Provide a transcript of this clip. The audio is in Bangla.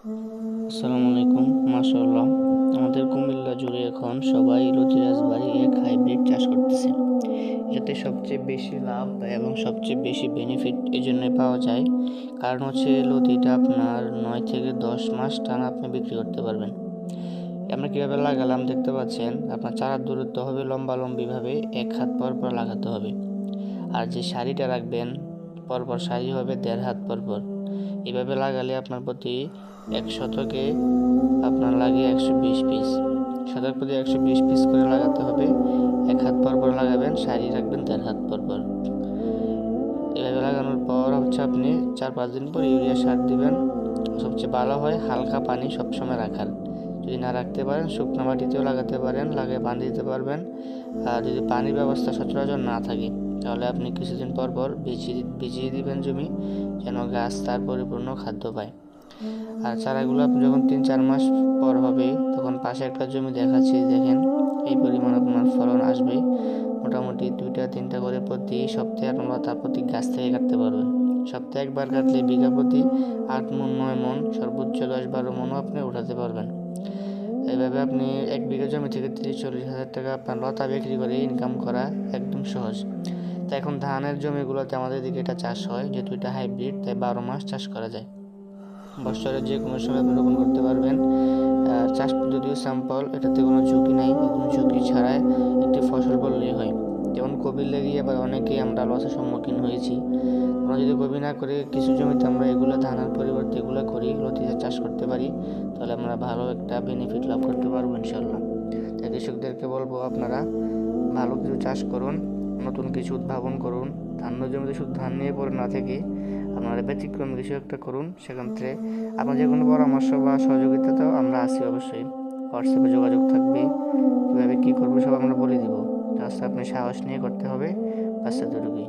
আসসালামু আলাইকুম, মাশাআল্লাহ। আমাদের কুমিল্লা জুড়ে এখন সবাই লতিরাজ বাড়ি এক হাইব্রিড চাষ করতেছে। এতে সবচেয়ে বেশি লাভ এবং সবচেয়ে বেশি বেনিফিট এই জন্য পাওয়া যায়। কারণ হচ্ছে লতিটা আপনার নয় থেকে দশ মাস টানা আপনি বিক্রি করতে পারবেন। আমরা কীভাবে লাগালাম দেখতে পাচ্ছেন, আপনার চারার দূরত্ব হবে লম্বা লম্বিভাবে এক হাত পর পর লাগাতে হবে। আর যে শাড়িটা রাখবেন, পরপর শাড়ি হবে দেড় হাত পর পর। এভাবে লাগালে আপনার প্রতি এক শতকে আপনার লাগে একশো বিশ পিস শতক প্রতি একশো বিশ পিস করে লাগাতে হবে। এক হাত পর পর লাগাবেন শাড়ি রাখবেন, দেড় হাত পর পর। এভাবে লাগানোর পর হচ্ছে আপনি চার পাঁচ দিন পর ইউরিয়া সার দিবেন। সবচেয়ে ভালো হয় হালকা পানি সবসময় রাখার। যদি না রাখতে পারেন, শুকনো মাটিতেও লাগাতে পারেন লাগিয়ে বাঁধ দিতে পারবেন। আর যদি পানির ব্যবস্থা সচরাচর না থাকে তাহলে আপনি কিছুদিন পর পর ভিজিয়ে ভিজিয়ে দিবেন জমি, যেন গাছ তার পরিপূর্ণ খাদ্য পায়। আর চারাগুলো আপনি যখন তিন চার মাস পর হবে, তখন পাশে একটা জমি দেখাচ্ছি, দেখেন এই পরিমাণ আপনার ফলন আসবে। মোটামুটি দুইটা, তিনটা করে প্রতি সপ্তাহে আপনারা তার প্রতি গাছ থেকে কাটতে পারবেন। সপ্তাহে একবার কাটলে বিঘা প্রতি আট মন নয় মন সর্বোচ্চ দশ বারো মনও আপনি উঠাতে পারবেন। এইভাবে আপনি এক বিঘা জমি থেকে তিরিশ, চল্লিশ হাজার টাকা আপনার লতা বিক্রি করে ইনকাম করা একদম সহজ। তো এখন ধানের জমিগুলোতে আমাদের দিকে এটা চাষ হয়, যেহেতু এটা হাইব্রিড তাই বারো মাস চাষ করা যায়। বছরের যে কোনো সময় আপনি রোপণ করতে পারবেন। চাষ পদ্ধতিও স্যাম্পল এটাতে কোনো ঝুঁকি নাই কোনো ঝুঁকি ছাড়াই একটি ফসল বললেই হয়। যেমন কবির লেগে আবার অনেকেই আমরা লসের সম্মুখীন হয়েছি। আমরা যদি কবি না করে কিছু জমিতে আমরা এগুলো ধানের পরিবর্তে এগুলো করি লতিতে চাষ করতে পারি, তাহলে আমরা ভালো একটা বেনিফিট লাভ করতে পারব ইনশাল্লাহ তাই কৃষকদেরকে বলব আপনারা ভালো কিছু চাষ করুন। নতুন কিছু উদ্ভাবন করুন, ধান্য জমিতে শুধু ধান নিয়ে পড়ে না থেকে আপনারা ব্যতিক্রম কিছু একটা করুন থেকে আপনার যে কোনো পরামর্শ বা সহযোগিতাতেও আমরা আছি অবশ্যই। হোয়াটসঅ্যাপে যোগাযোগ থাকবে, কীভাবে কী করব সব আমরা বলে দিব। জাস্ট আপনি সাহস নিয়ে করতে হবে বাচ্চা দুটোকেই